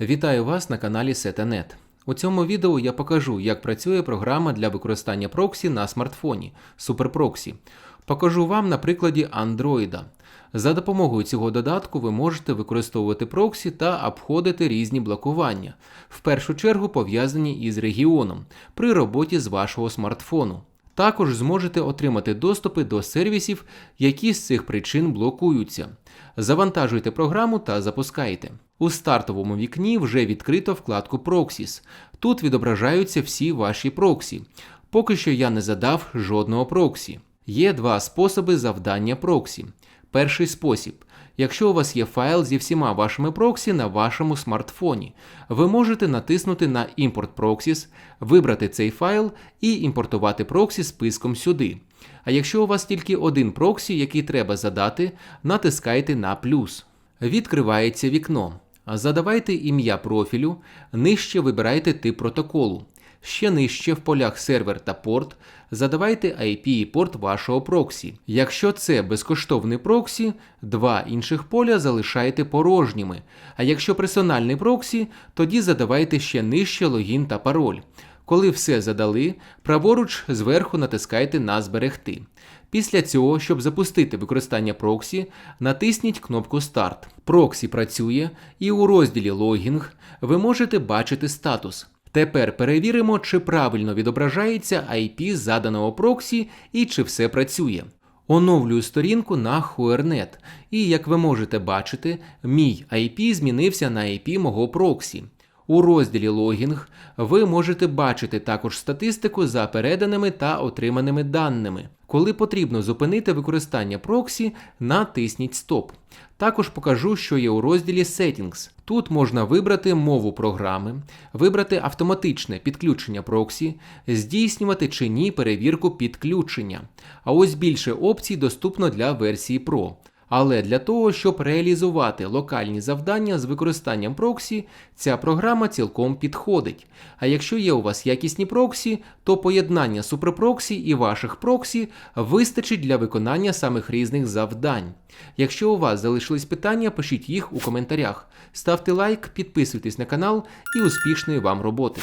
Вітаю вас на каналі Setanet. У цьому відео я покажу, як працює програма для використання проксі на смартфоні SuperProxy. Покажу вам на прикладі Android. За допомогою цього додатку ви можете використовувати проксі та обходити різні блокування, в першу чергу пов'язані із регіоном при роботі з вашого смартфону. Також зможете отримати доступи до сервісів, які з цих причин блокуються. Завантажуйте програму та запускайте. У стартовому вікні вже відкрито вкладку Proxies. Тут відображаються всі ваші проксі. Поки що я не задав жодного проксі. Є два способи завдання проксі. Перший спосіб. Якщо у вас є файл зі всіма вашими проксі на вашому смартфоні, ви можете натиснути на Import Proxies, вибрати цей файл і імпортувати проксі списком сюди. А якщо у вас тільки один проксі, який треба задати, натискайте на плюс. Відкривається вікно. Задавайте ім'я профілю, нижче вибирайте тип протоколу. Ще нижче в полях сервер та порт задавайте IP і порт вашого проксі. Якщо це безкоштовний проксі, два інших поля залишайте порожніми. А якщо персональний проксі, тоді задавайте ще нижче логін та пароль. Коли все задали, праворуч зверху натискайте на Зберегти. Після цього, щоб запустити використання проксі, натисніть кнопку Старт. Проксі працює, і у розділі Логінг ви можете бачити статус. Тепер перевіримо, чи правильно відображається IP заданого проксі і чи все працює. Оновлюю сторінку на Huernet, і як ви можете бачити, мій IP змінився на IP мого проксі. У розділі Логінг ви можете бачити також статистику за переданими та отриманими даними. Коли потрібно зупинити використання проксі, натисніть Стоп. Також покажу, що є у розділі Settings. Тут можна вибрати мову програми, вибрати автоматичне підключення проксі, здійснювати чи ні перевірку підключення. А ось більше опцій доступно для версії Pro. Але для того, щоб реалізувати локальні завдання з використанням проксі, ця програма цілком підходить. А якщо є у вас якісні проксі, то поєднання суперпроксі і ваших проксі вистачить для виконання самих різних завдань. Якщо у вас залишились питання, пишіть їх у коментарях. Ставте лайк, підписуйтесь на канал і успішної вам роботи!